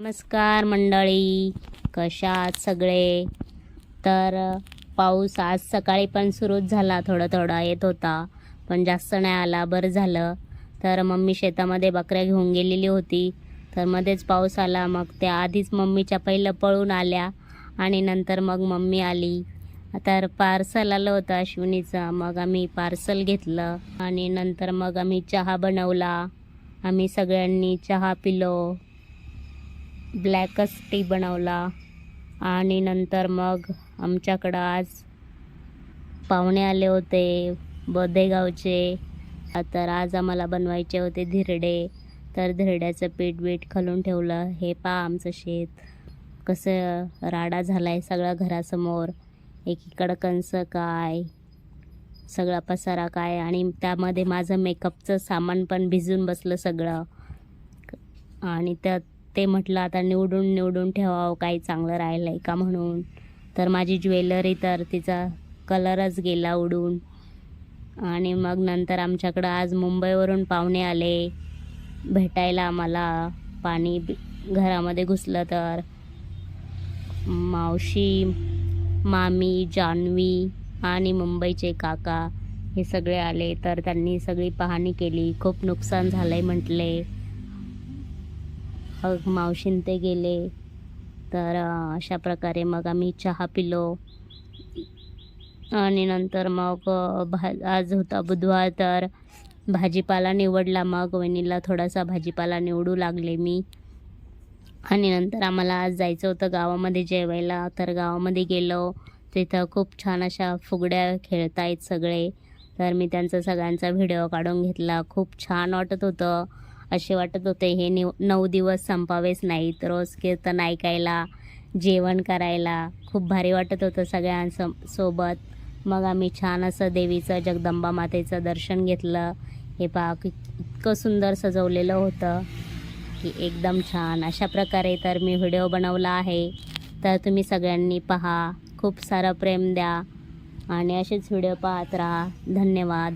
नमस्कार मंडळी कशा आहात सगळे? तर पाऊस आज सकाळी पण सुरूच झाला थोडा थोडा येत होता पण जास्त नाही आला बरं झालं. तर मम्मी शेतामध्ये बकऱ्या घेऊन गेलेली होती. तर मध्येच पाऊस आला मग त्या आधीच मम्मीच्या पहिलं पळून आल्या आणि नंतर मग मम्मी आली. तर पार्सल आलं होतं अश्विनीचं मग आम्ही पार्सल घेतलं आणि नंतर मग आम्ही चहा बनवला. आम्ही सगळ्यांनी चहा पिलो. ब्लॅकच टी बनवला. आणि नंतर मग आमच्याकडं आज पाहुणे आले होते बोधेगावचे तर आज आम्हाला बनवायचे होते धिरडे. तर धिरड्याचं पीठ बीठ खालून ठेवलं. हे पा आमचं शेत. कसं राडा झाला आहे सगळा घरासमोर. एकीकडं कणसं काय सगळा पसारा काय. आणि त्यामध्ये माझं मेकअपचं सामान पण भिजून बसलं सगळं. आणि त्यात ते म्हटलं आता निवडून निवडून ठेवावं काही चांगलं राहिलं आहे का म्हणून? तर माझी ज्वेलरी तर तिचा कलरच गेला उडून. आणि मग नंतर आमच्याकडं आज मुंबईवरून पाहुणे आले भेटायला आम्हाला. पाणी घरामध्ये घुसलं तर. मावशी मामी जान्हवी आणि मुंबईचे काका हे सगळे आले. तर त्यांनी सगळी पाहणी केली. खूप नुकसान झालं आहे म्हटले. मग मावशीन ते गेले. तर अशा प्रकारे मग आम्ही चहा पिलो. आणि नंतर मग भा आज होता बुधवार तर भाजीपाला निवडला. मग वहिनीला थोडासा भाजीपाला निवडू लागले मी. आणि नंतर आम्हाला आज जायचं होतं गावामध्ये जेवायला. तर गावामध्ये गेलो. तिथं खूप छान अशा फुगड्या खेळतायत सगळे. तर मी त्यांचा सगळ्यांचा व्हिडिओ काढून घेतला. खूप छान वाटत होतं. असे वाटत होते हे निव नऊ दिवस संपावेच नाहीत. रोज कीर्तन ऐकायला जेवण करायला. खूप भारी वाटत होतं सगळ्यांसम सोबत. मग आम्ही छान असं देवीचं जगदंबा मातेचं दर्शन घेतलं. हे पहा इतकं सुंदर सजवलेलं होतं की एकदम छान. अशा प्रकारे तर मी व्हिडिओ बनवला आहे. तर तुम्ही सगळ्यांनी पहा. खूप सारं प्रेम द्या. आणि असेच व्हिडिओ पाहत राहा. धन्यवाद.